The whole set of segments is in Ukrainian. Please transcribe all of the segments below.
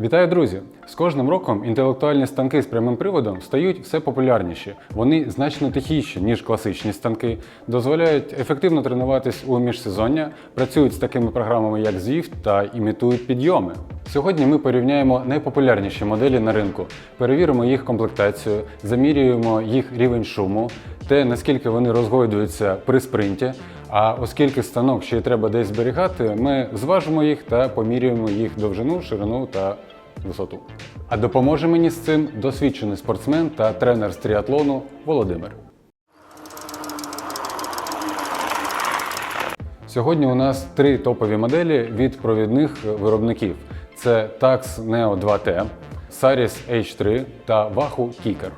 Вітаю, друзі! З кожним роком інтелектуальні станки з прямим приводом стають все популярніші. Вони значно тихіші, ніж класичні станки, дозволяють ефективно тренуватись у міжсезоння, працюють з такими програмами, як Zwift та імітують підйоми. Сьогодні ми порівняємо найпопулярніші моделі на ринку, перевіримо їх комплектацію, замірюємо їх рівень шуму, те наскільки вони розгойдуються при спринті. А оскільки станок ще й треба десь зберігати, ми зважимо їх та поміряємо їх довжину, ширину та висоту. А допоможе мені з цим досвідчений спортсмен та тренер з тріатлону Володимир. Сьогодні у нас три топові моделі від провідних виробників: це Tax Neo 2T, Saris H3 та Wahoo Kicker.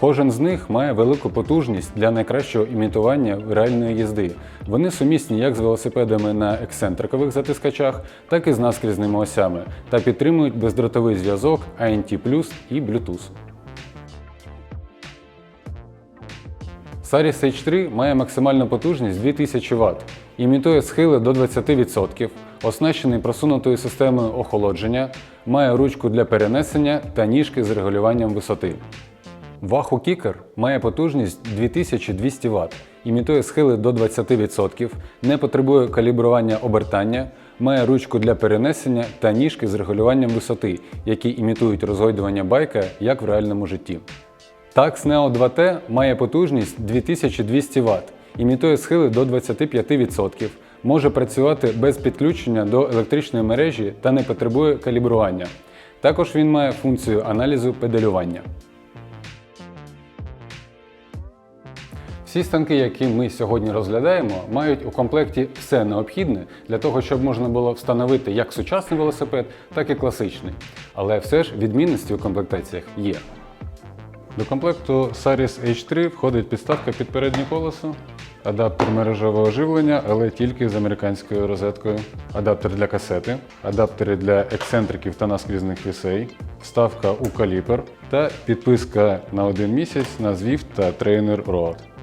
Кожен з них має велику потужність для найкращого імітування реальної їзди. Вони сумісні як з велосипедами на ексцентрикових затискачах, так і з наскрізними осями та підтримують бездротовий зв'язок ANT і Bluetooth. Saris H3 має максимальну потужність 2000 Вт, імітує схили до 20%, оснащений просунутою системою охолодження, має ручку для перенесення та ніжки з регулюванням висоти. Wahoo Kicker має потужність 2200 Вт, імітує схили до 20%, не потребує калібрування обертання, має ручку для перенесення та ніжки з регулюванням висоти, які імітують розгойдування байка як в реальному житті. Tax Neo 2T має потужність 2200 Вт, імітує схили до 25%, може працювати без підключення до електричної мережі та не потребує калібрування. Також він має функцію аналізу педалювання. Всі станки, які ми сьогодні розглядаємо, мають у комплекті все необхідне для того, щоб можна було встановити як сучасний велосипед, так і класичний. Але все ж відмінності у комплектаціях є. До комплекту Saris H3 входить підставка під переднє колесо, адаптер мережевого живлення, але тільки з американською розеткою, адаптер для касети, адаптери для ексцентриків та наскрізних вісей, вставка у каліпер та підписка на один місяць на Zwift та Trainer Road.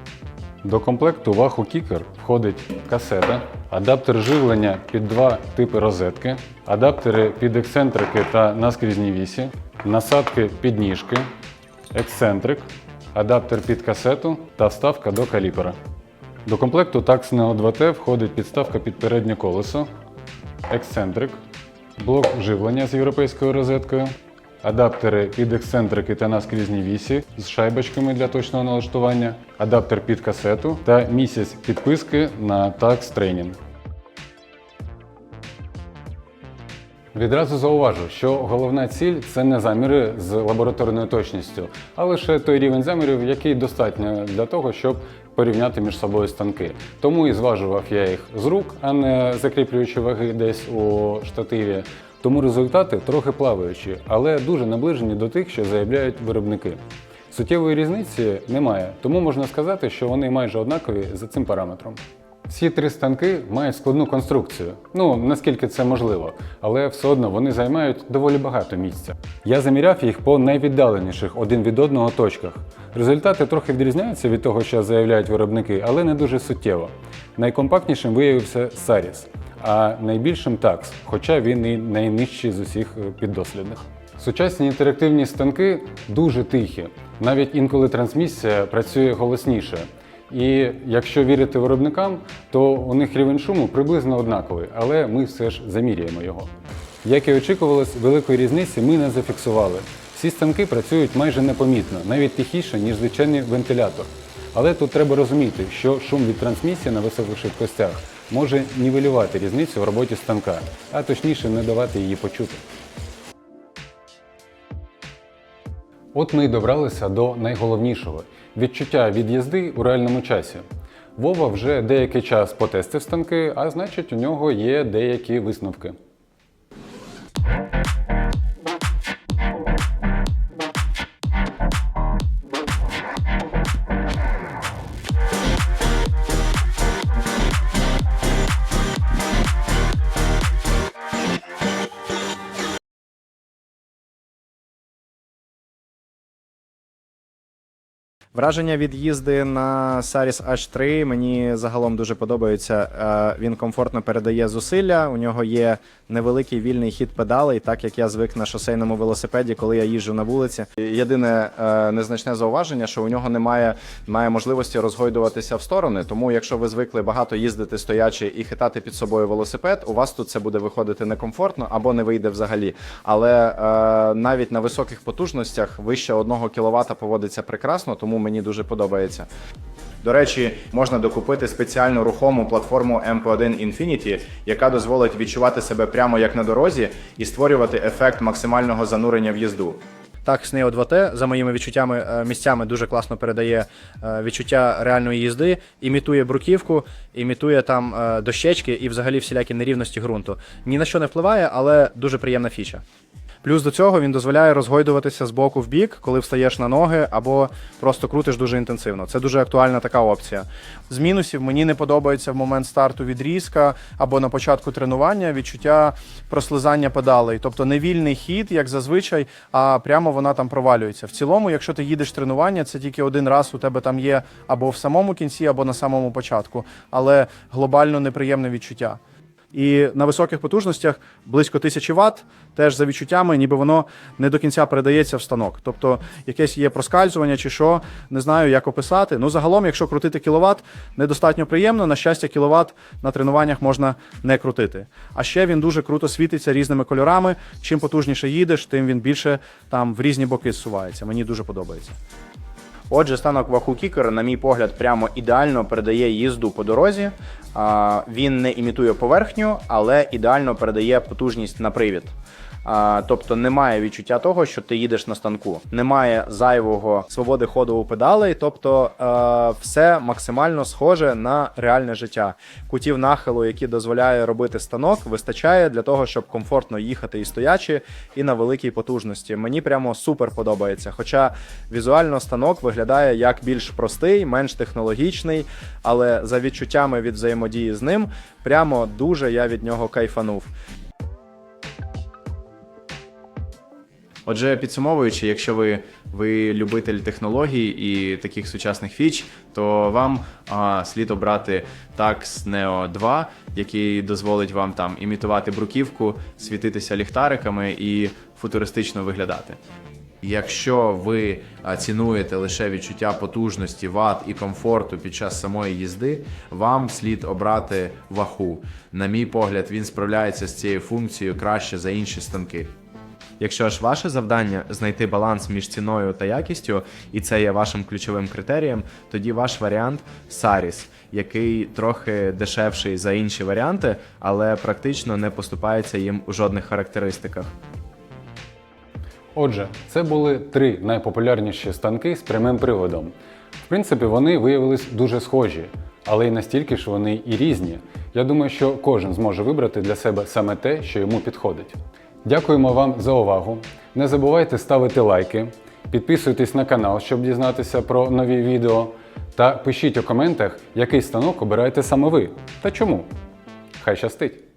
До комплекту Wahoo Kicker входить касета, адаптер живлення під два типи розетки, адаптери під ексцентрики та наскрізні вісі, насадки під ніжки, ексцентрик, адаптер під касету та вставка до каліпера. До комплекту Tax Neo 2T входить підставка під переднє колесо, ексцентрик, блок живлення з європейською розеткою, адаптери під ексцентрики та наскрізні вісі з шайбочками для точного налаштування, адаптер під касету та місяць підписки на Tax Training. Відразу зауважу, що головна ціль це не заміри з лабораторною точністю, а лише той рівень замірів, який достатньо для того, щоб порівняти між собою станки. Тому і зважував я їх з рук, а не закріплюючи ваги десь у штативі. Тому результати трохи плаваючі, але дуже наближені до тих, що заявляють виробники. Суттєвої різниці немає, тому можна сказати, що вони майже однакові за цим параметром. Всі три станки мають складну конструкцію, ну наскільки це можливо, але все одно вони займають доволі багато місця. Я заміряв їх по найвіддаленіших один від одного точках. Результати трохи відрізняються від того, що заявляють виробники, але не дуже суттєво. Найкомпактнішим виявився Saris, а найбільшим Tax, хоча він і найнижчий з усіх е, піддослідних. Сучасні інтерактивні станки дуже тихі, навіть інколи трансмісія працює голосніше. І якщо вірити виробникам, то у них рівень шуму приблизно однаковий, але ми все ж заміряємо його. Як і очікувалось, великої різниці ми не зафіксували. Всі станки працюють майже непомітно, навіть тихіше, ніж звичайний вентилятор. Але тут треба розуміти, що шум від трансмісії на високих швидкостях може нівелювати різницю в роботі станка, а точніше не давати її почути. От ми й добралися до найголовнішого відчуття від їзди у реальному часі. Вова вже деякий час потестив станки, а значить, у нього є деякі висновки. Враження від їзди на Saris H3 мені загалом дуже подобається. Е, Він комфортно передає зусилля. У нього є невеликий вільний хід педалей, так як я звик на шосейному велосипеді, коли я їжджу на вулиці. Єдине е, незначне зауваження, що у нього немає, немає можливості розгойдуватися в сторони. Тому, якщо ви звикли багато їздити стоячи і хитати під собою велосипед, у вас тут це буде виходити некомфортно або не вийде взагалі. Але е, навіть на високих потужностях вище 1 кВт поводиться прекрасно, тому мені дуже подобається. До речі, можна докупити спеціальну рухому платформу MP1 Infinity, яка дозволить відчувати себе прямо як на дорозі і створювати ефект максимального занурення в їзду. Так, Sneo 2T, за моїми відчуттями е, місцями дуже класно передає е, відчуття реальної їзди, імітує бруківку, імітує там е, дощечки і взагалі всілякі нерівності ґрунту. Ні на що не впливає, але дуже приємна фіча. Плюс до цього він дозволяє розгойдуватися з боку в бік, коли встаєш на ноги або просто крутиш дуже інтенсивно. Це дуже актуальна така опція. З мінусів мені не подобається в момент старту відрізка або на початку тренування відчуття прослизання педалей, тобто не вільний хід, як зазвичай, а прямо вона там провалюється. В цілому, якщо ти їдеш тренування, це тільки один раз у тебе там є або в самому кінці, або на самому початку, але глобально неприємне відчуття. І на високих потужностях близько 1000 Вт, теж за відчуттями, ніби воно не до кінця передається в станок. Тобто якесь є проскальзування чи що, не знаю, як описати. Ну, загалом, якщо крутити кіловат, недостатньо приємно. На щастя, кіловат на тренуваннях можна не крутити. А ще він дуже круто світиться різними кольорами. Чим потужніше їдеш, тим він більше там в різні боки зсувається. Мені дуже подобається. Отже, станок ваху кікера, на мій погляд, прямо ідеально передає їзду по дорозі. Він не імітує поверхню, але ідеально передає потужність на привід. А, Тобто немає відчуття того, що ти їдеш на станку. Немає зайвого свободи ходу у педалей, тобто е, все максимально схоже на реальне життя. Кутів нахилу, які дозволяє робити станок, вистачає для того, щоб комфортно їхати і стоячи, і на великій потужності. Мені прямо супер подобається. Хоча візуально станок виглядає як більш простий, менш технологічний, але за відчуттями від взаємодії з ним, прямо дуже я від нього кайфанув. Отже, підсумовуючи, якщо ви, ви любитель технологій і таких сучасних фіч, то вам а, слід обрати Tax Neo 2, який дозволить вам там імітувати бруківку, світитися ліхтариками і футуристично виглядати. Якщо ви цінуєте лише відчуття потужності, ват і комфорту під час самої їзди, вам слід обрати ваху. На мій погляд, він справляється з цією функцією краще за інші станки. Якщо ж ваше завдання знайти баланс між ціною та якістю, і це є вашим ключовим критерієм, тоді ваш варіант Saris, який трохи дешевший за інші варіанти, але практично не поступається їм у жодних характеристиках. Отже, це були три найпопулярніші станки з прямим приводом. В принципі, вони виявились дуже схожі, але й настільки ж вони і різні. Я думаю, що кожен зможе вибрати для себе саме те, що йому підходить. Дякуємо вам за увагу. Не забувайте ставити лайки, підписуйтесь на канал, щоб дізнатися про нові відео. Та пишіть у коментах, який станок обираєте саме ви та чому. Хай щастить!